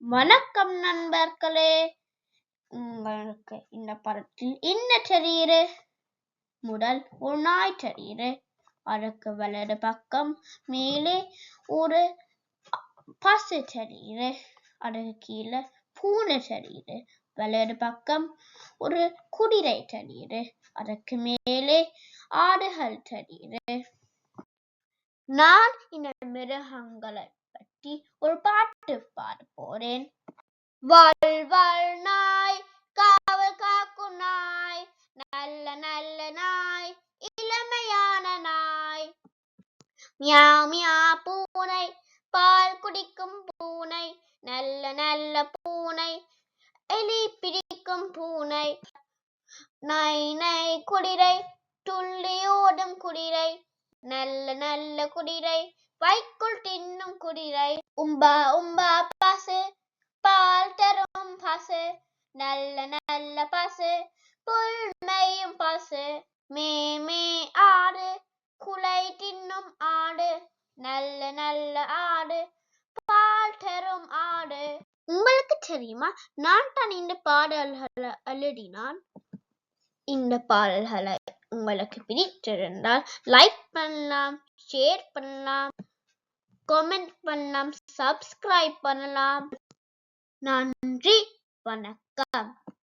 வணக்கம் நண்பர்களே. உங்களுக்கு இந்த படத்தில் என்ன தெரியுது? முதல் ஒரு நாய் தெரியுது. அதுக்கு வலது பக்கம் மேலே ஒரு பசு தெரியுது. அதுக்கு கீழே பூனை தெரியுது. வலது பக்கம் ஒரு குதிரை தெரியுது. அதுக்கு மேலே ஆடுகள் தெரியுது. நான் இந்த மிருகங்களை பற்றி ஒரு பாட்டு பாட போறேன். வள் நாய் காவல் காக்கும் நாய் நல்ல நல்ல நாய் இளமையான நாய். மியா மியா பூனை பால் குடிக்கும் பூனை நல்ல நல்ல பூனை எலி பிடிக்கும் பூனை நை நை குடிரை துள்ளி ஓடும் குதிரை நல்ல நல்ல குடிரை வைக்குள் தின்னும் குதிரை உம்பா உம்பா பசு. பால் தரும் பசு. நல்ல நல்ல பசு. புல்மையும் பசு. மே மே ஆடு. குலை தின்னும் ஆடு. நல்ல நல்ல ஆடு. பால் தரும் ஆடு. உங்களுக்கு தெரியுமா? நான் தான் இந்த பாடல்களை எழுதினான் இந்த பாடல்களை உங்களுக்கு பிடித்திருந்தால் லைக் பண்ணலாம் ஷேர் பண்ணலாம் கமெண்ட் பண்ணலாம் சப்ஸ்கிரைப் பண்ணலாம். நன்றி வணக்கம்.